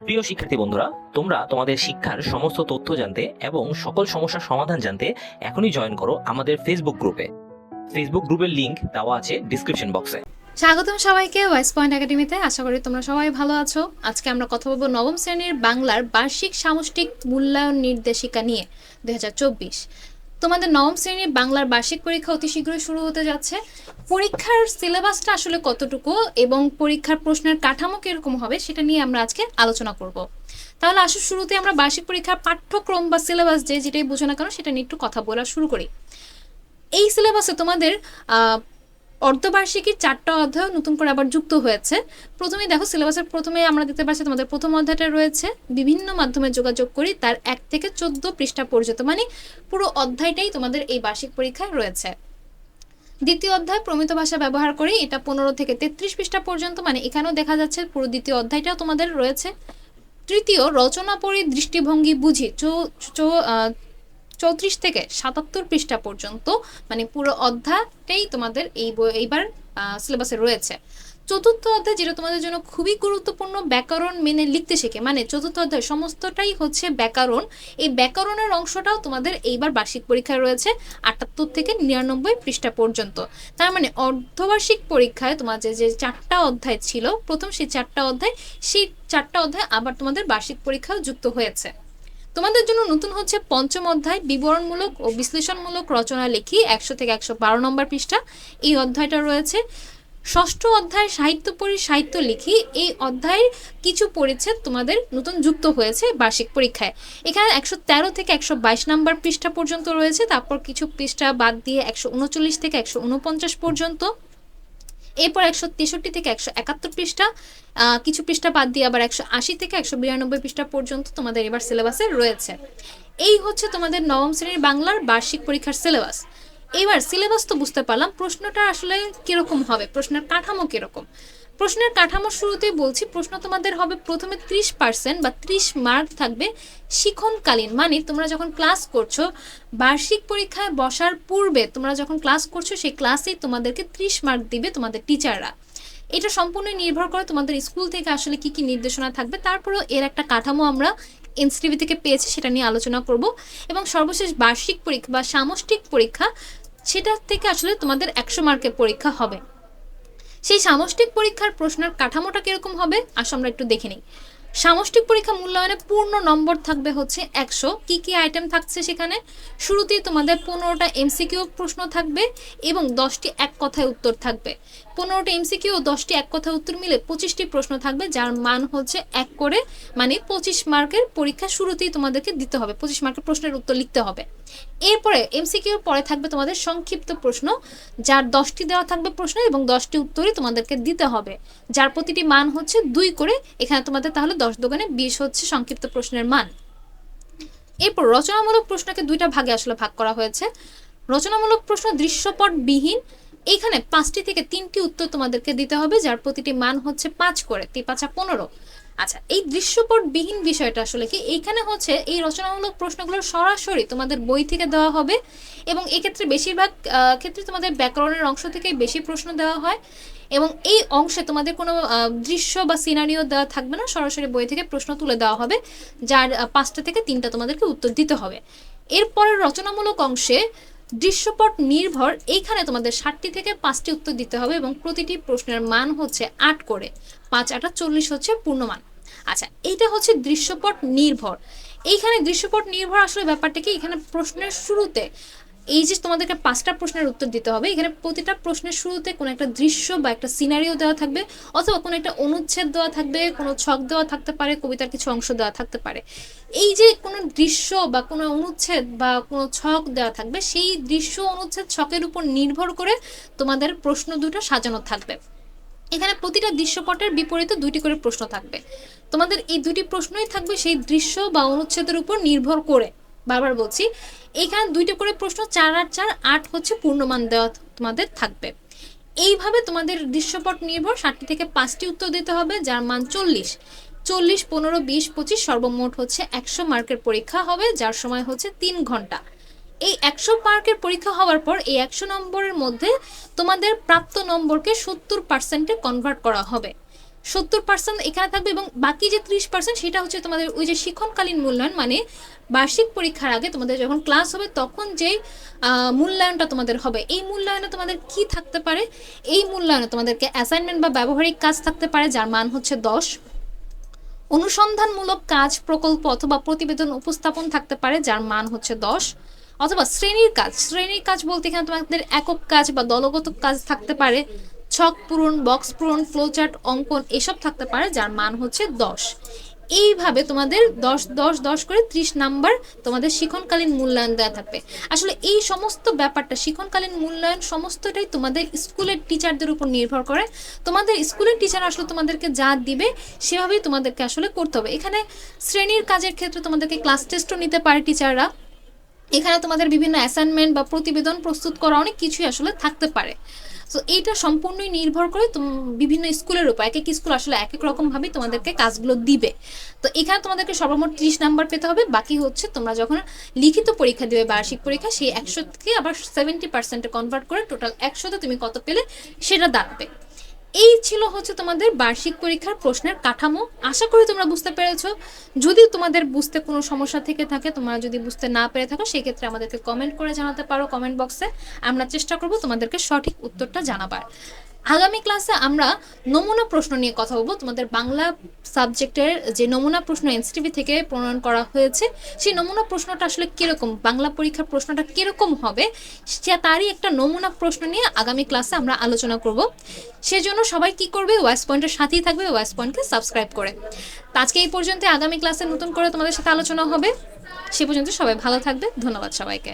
প্রিয় শিক্ষার্থী বন্ধুরা, তোমরা তোমাদের শিক্ষার সমস্ত তথ্য জানতে এবং সকল সমস্যার সমাধান জানতে এখনই জয়েন করো আমাদের ফেসবুক গ্রুপে ফেসবুক গ্রুপের লিংক দেওয়া আছে ডিসক্রিপশন বক্সে স্বাগতম সবাইকে ওয়েস্ট পয়েন্ট একাডেমিতে আশা করি তোমরা সবাই ভালো আছো। আজকে আমরা কথা বলব নবম শ্রেণির বাংলার বার্ষিক সামষ্টিক মূল্যায়ন নির্দেশিকা নিয়ে, দুই হাজার চব্বিশ। তোমাদের নবম শ্রেণির বাংলার বার্ষিক পরীক্ষা অতি শীঘ্রই শুরু হতে যাচ্ছে। পরীক্ষার সিলেবাসটা আসলে কতটুকু এবং পরীক্ষার প্রশ্নের কাঠামো কীরকম হবে সেটা নিয়ে আমরা আজকে আলোচনা করব। তাহলে আসলে শুরুতে আমরা বার্ষিক পরীক্ষার পাঠ্যক্রম বা সিলেবাস যে যেটাই বুঝো না কেন সেটা নিয়ে একটু কথা বলা শুরু করি। এই সিলেবাসে তোমাদের অর্ধবার্ষিকীর চারটা অধ্যায় নতুন করে আবার যুক্ত হয়েছে। প্রথমে দেখো সিলেবাসের প্রথমে আমরা দেখতে পাচ্ছি তোমাদের প্রথম অধ্যায়টা রয়েছে। বিভিন্ন মাধ্যমে যোগাযোগ করি, তার এক থেকে চোদ্দ পৃষ্ঠা পর্যন্ত মানে পুরো অধ্যায়টাই তোমাদের এই বার্ষিক পরীক্ষায় রয়েছে। দ্বিতীয় অধ্যায়, প্রমিত ভাষা ব্যবহার করে এটা পনেরো থেকে তেত্রিশ পৃষ্ঠা পর্যন্ত মানে এখানেও দেখা যাচ্ছে পুরো দ্বিতীয় অধ্যায়টাও তোমাদের রয়েছে। তৃতীয়, রচনা পড়ি দৃষ্টিভঙ্গি বুঝি, চৌ- চৌত্রিশ থেকে সাতাত্তর পৃষ্ঠা পর্যন্ত মানে পুরো অধ্যায়টাই তোমাদের এই বই, এইবার সিলেবাসে রয়েছে। চতুর্থ অধ্যায়, যেটা তোমাদের জন্য খুবই গুরুত্বপূর্ণ, ব্যাকরণ মেনে লিখতে শেখে। মানে চতুর্থ অধ্যায় সমস্তটাই হচ্ছে ব্যাকরণ। এই ব্যাকরণের অংশটাও তোমাদের এইবার বার্ষিক পরীক্ষায় রয়েছে, আটাত্তর থেকে নিরানব্বই পৃষ্ঠা পর্যন্ত। তার মানে অর্ধবার্ষিক পরীক্ষায় তোমার যে যে চারটা অধ্যায় ছিল, প্রথম সেই চারটা অধ্যায়, সেই চারটা অধ্যায় আবার তোমাদের বার্ষিক পরীক্ষাও যুক্ত হয়েছে। তোমাদের জন্য নতুন হচ্ছে পঞ্চম অধ্যায়, বিবরণমূলক ও বিশ্লেষণমূলক রচনা লিখি একশো থেকে একশো বারো নম্বর পৃষ্ঠা। এই অধ্যায়টা রয়েছে। ষষ্ঠ অধ্যায় সাহিত্য পড়ি সাহিত্য লিখি। এই অধ্যায়ের কিছু পরিচ্ছেদ তোমাদের নতুন যুক্ত হয়েছে বার্ষিক পরীক্ষায়। এখানে একশো তেরো থেকে একশো বাইশ নাম্বার পৃষ্ঠা পর্যন্ত রয়েছে। তারপর কিছু পৃষ্ঠা বাদ দিয়ে একশো উনচল্লিশ থেকে একশো উনপঞ্চাশ পর্যন্ত। এরপর একশো তেষট্টি থেকে একশো একাত্তর পৃষ্ঠা কিছু পৃষ্ঠা বাদ দিয়ে আবার একশো আশি থেকে একশো বিরানব্বই পৃষ্ঠা পর্যন্ত তোমাদের এবার সিলেবাসে রয়েছে। এই হচ্ছে তোমাদের নবম শ্রেণির বাংলার বার্ষিক পরীক্ষার সিলেবাস। এবার সিলেবাস তো বুঝতে পারলাম, প্রশ্নটা আসলে কীরকম হবে? প্রশ্নের কাঠামো কীরকম? প্রশ্নের কাঠামো শুরুতেই বলছি, প্রশ্ন তোমাদের হবে প্রথমে ত্রিশ পার্সেন্ট বা ত্রিশ মার্ক থাকবে শিখনকালীন মানে তোমরা যখন ক্লাস করছ, বার্ষিক পরীক্ষায় বসার পূর্বে তোমরা যখন ক্লাস করছ, সেই ক্লাসেই তোমাদেরকে ত্রিশ মার্ক দিবে তোমাদের টিচাররা। এটা সম্পূর্ণ নির্ভর করে তোমাদের স্কুল থেকে আসলে কি কি নির্দেশনা থাকবে। তারপরেও এর একটা কাঠামো আমরা এনসিটিভি থেকে পেয়েছি, সেটা নিয়ে আলোচনা করব। এবং সর্বশেষ বার্ষিক পরীক্ষা বা সামষ্টিক পরীক্ষা সেটা থেকে আসলে তোমাদের একশো মার্কের পরীক্ষা হবে। সেই সামষ্টিক পরীক্ষার প্রশ্নের কাঠামোটা কীরকম হবে? আসো আমরা একটু দেখে নিই। সামষ্টিক পরীক্ষা মূল্যায়নে পূর্ণ নম্বর থাকবে হচ্ছে একশো। কি কি আইটেম থাকছে সেখানে? শুরুতেই তোমাদের পনেরোটা এমসিকিউ প্রশ্ন থাকবে এবং দশটি এক কথায় উত্তর থাকবে। পনেরোটা এমসিকিউ ও দশটি এক কথায় উত্তর মিলে পঁচিশটি প্রশ্ন থাকবে, যার মান হচ্ছে এক করে মানে পঁচিশ মার্কের পরীক্ষা শুরুতেই তোমাদেরকে দিতে হবে, পঁচিশ মার্কের প্রশ্নের উত্তর লিখতে হবে। এরপরে এমসিকিউর পরে থাকবে তোমাদের সংক্ষিপ্ত প্রশ্ন, যার দশটি দেওয়া থাকবে প্রশ্ন এবং দশটি উত্তরই তোমাদেরকে দিতে হবে। যার প্রতিটি মান হচ্ছে দুই করে, এখানে তোমাদের তাহলে দশ দোকানে বিশ হচ্ছে সংক্ষিপ্ত প্রশ্নের মান। এরপর রচনামূলক প্রশ্নকে দুইটা ভাগে আসলে ভাগ করা হয়েছে। রচনামূলক প্রশ্ন দৃশ্যপট বিহীন এইখানে পাঁচটি থেকে তিনটি উত্তর তোমাদেরকে দিতে হবে, যার প্রতিটি মান হচ্ছে পাঁচ করে, তিন পাঁচা পনেরো। আচ্ছা এই দৃশ্যপট বিহীন বিষয়টা আসলে কি? এইখানে হচ্ছে এই রচনামূলক প্রশ্নগুলো সরাসরি তোমাদের বই থেকে দেওয়া হবে এবং এক্ষেত্রে বেশিরভাগ ক্ষেত্রে তোমাদের ব্যাকরণের অংশ থেকেই বেশি প্রশ্ন দেওয়া হয় এবং এই অংশে তোমাদের কোনো দৃশ্য বা সিনারিও দেওয়া থাকবে না, সরাসরি বই থেকে প্রশ্ন তুলে দেওয়া হবে, যার পাঁচটা থেকে তিনটা তোমাদেরকে উত্তর দিতে হবে। এরপরের রচনামূলক অংশে দৃশ্যপট নির্ভর, এইখানে তোমাদের ষাটটি থেকে পাঁচটি উত্তর দিতে হবে এবং প্রতিটি প্রশ্নের মান হচ্ছে আট করে। পাঁচ আটা চল্লিশ হচ্ছে পূর্ণমান। আচ্ছা এইটা হচ্ছে দৃশ্যপট নির্ভর। এইখানে দৃশ্যপট নির্ভর আসলে ব্যাপারটা কি? এখানে প্রশ্নের শুরুতে এই যে তোমাদেরকে পাঁচটা প্রশ্নের উত্তর দিতে হবে, এখানে প্রতিটা প্রশ্নের শুরুতে কোনো একটা দৃশ্য বা একটা সিনারিও দেওয়া থাকবে, অথবা কোনো একটা অনুচ্ছেদ দেওয়া থাকবে, কোনো ছক দেওয়া থাকতে পারে, কবিতার কিছু অংশ দেওয়া থাকতে পারে। এই যে কোনো দৃশ্য বা কোনো অনুচ্ছেদ বা কোনো ছক দেওয়া থাকবে, সেই দৃশ্য, অনুচ্ছেদ, ছকের উপর নির্ভর করে তোমাদের প্রশ্ন দুটো সাজানো থাকবে। এখানে প্রতিটা দৃশ্যপটের বিপরীতে দুইটি করে প্রশ্ন থাকবে। তোমাদের এই দুটি প্রশ্নই থাকবে সেই দৃশ্য বা অনুচ্ছেদের উপর নির্ভর করে। বারবার বলছি এখানে দুইটা করে প্রশ্ন, চার আর চার, আট হচ্ছে পূর্ণমান দেওয়া তোমাদের থাকবে। এইভাবে তোমাদের দৃশ্যপট নির্ভর, ষাটটি থেকে পাঁচটি উত্তর দিতে হবে, যার মান চল্লিশ। চল্লিশ, পনেরো, বিশ, পঁচিশ, সর্বমোট হচ্ছে একশো মার্কের পরীক্ষা হবে, যার সময় হচ্ছে তিন ঘণ্টা। এই একশো মার্কের পরীক্ষা হওয়ার পর এই একশো নম্বরের মধ্যে তোমাদের প্রাপ্ত নম্বরকে সত্তর পার্সেন্টে কনভার্ট করা হবে। সত্তর পার্সেন্ট এখানে থাকবে এবং বাকি যে ত্রিশ পার্সেন্ট সেটা হচ্ছে তোমাদের ওই যে শিক্ষণকালীন মূল্যায়ন মানে বার্ষিক পরীক্ষার আগে তোমাদের যখন ক্লাস হবে তখন যেই মূল্যায়নটা তোমাদের হবে। এই মূল্যায়নে তোমাদের কি থাকতে পারে? এই মূল্যায়নে তোমাদেরকে অ্যাসাইনমেন্ট বা ব্যবহারিক কাজ থাকতে পারে, যার মান হচ্ছে দশ। অনুসন্ধানমূলক কাজ, প্রকল্প অথবা প্রতিবেদন উপস্থাপন থাকতে পারে, যার মান হচ্ছে দশ। অথবা শ্রেণির কাজ শ্রেণির কাজ বলতে এখানে তোমাদের একক কাজ বা দলগত কাজ থাকতে পারে ছক পূরণ বক্স পূরণ ফ্লোচার্ট অঙ্কন এসব থাকতে পারে, যার মান হচ্ছে দশ। এইভাবে তোমাদের দশ দশ দশ করে ত্রিশ নাম্বার তোমাদের শিক্ষণকালীন মূল্যায়ন দেওয়া থাকবে। আসলে এই সমস্ত ব্যাপারটা শিক্ষণকালীন মূল্যায়ন সমস্তটাই তোমাদের স্কুলের টিচারদের উপর নির্ভর করে। তোমাদের স্কুলের টিচার আসলে তোমাদেরকে যা দিবে, সেভাবেই তোমাদেরকে আসলে করতে হবে। এখানে শ্রেণির কাজের ক্ষেত্রে তোমাদেরকে ক্লাস টেস্টও নিতে পারে টিচাররা এখানে তোমাদের বিভিন্ন অ্যাসাইনমেন্ট বা প্রতিবেদন প্রস্তুত করা অনেক কিছুই আসলে থাকতে পারে। তো এইটা সম্পূর্ণই নির্ভর করে বিভিন্ন স্কুলের উপর। এক এক স্কুল আসলে এক এক রকম ভাবে তোমাদেরকে কাজগুলো দিবে। তো এখানে তোমাদেরকে সর্বমোট ত্রিশ নাম্বার পেতে হবে। বাকি হচ্ছে তোমরা যখন লিখিত পরীক্ষা দেবে, বার্ষিক পরীক্ষা, সেই একশো থেকে আবার সেভেন্টি পার্সেন্টে কনভার্ট করে টোটাল একশোতে তুমি কত পেলে সেটা দাঁড়াবে। এই ছিল হচ্ছে তোমাদের বার্ষিক পরীক্ষার প্রশ্নের কাঠামো। আশা করি তোমরা বুঝতে পেরেছ। যদি তোমাদের বুঝতে কোনো সমস্যা থেকে থাকে, তোমরা যদি বুঝতে না পেরে থাকো, সেক্ষেত্রে আমাদেরকে কমেন্ট করে জানাতে পারো কমেন্ট বক্সে আমরা চেষ্টা করব তোমাদেরকে সঠিক উত্তরটা জানাবার। আগামী ক্লাসে আমরা নমুনা প্রশ্ন নিয়ে কথা বলব। তোমাদের বাংলা সাবজেক্টের যে নমুনা প্রশ্ন এনসিটিভি থেকে প্রণয়ন করা হয়েছে, সেই নমুনা প্রশ্নটা আসলে কীরকম, বাংলা পরীক্ষার প্রশ্নটা কীরকম হবে, সে তারই একটা নমুনা প্রশ্ন নিয়ে আগামী ক্লাসে আমরা আলোচনা করব। সেজন্য সবাই কি করবে, ওয়াইস পয়েন্টের সাথেই থাকবে, ওয়াইস পয়েন্টকে সাবস্ক্রাইব করে। আজকে এই পর্যন্ত আগামী ক্লাসে নতুন করে তোমাদের সাথে আলোচনা হবে। সে পর্যন্ত সবাই ভালো থাকবে, ধন্যবাদ সবাইকে।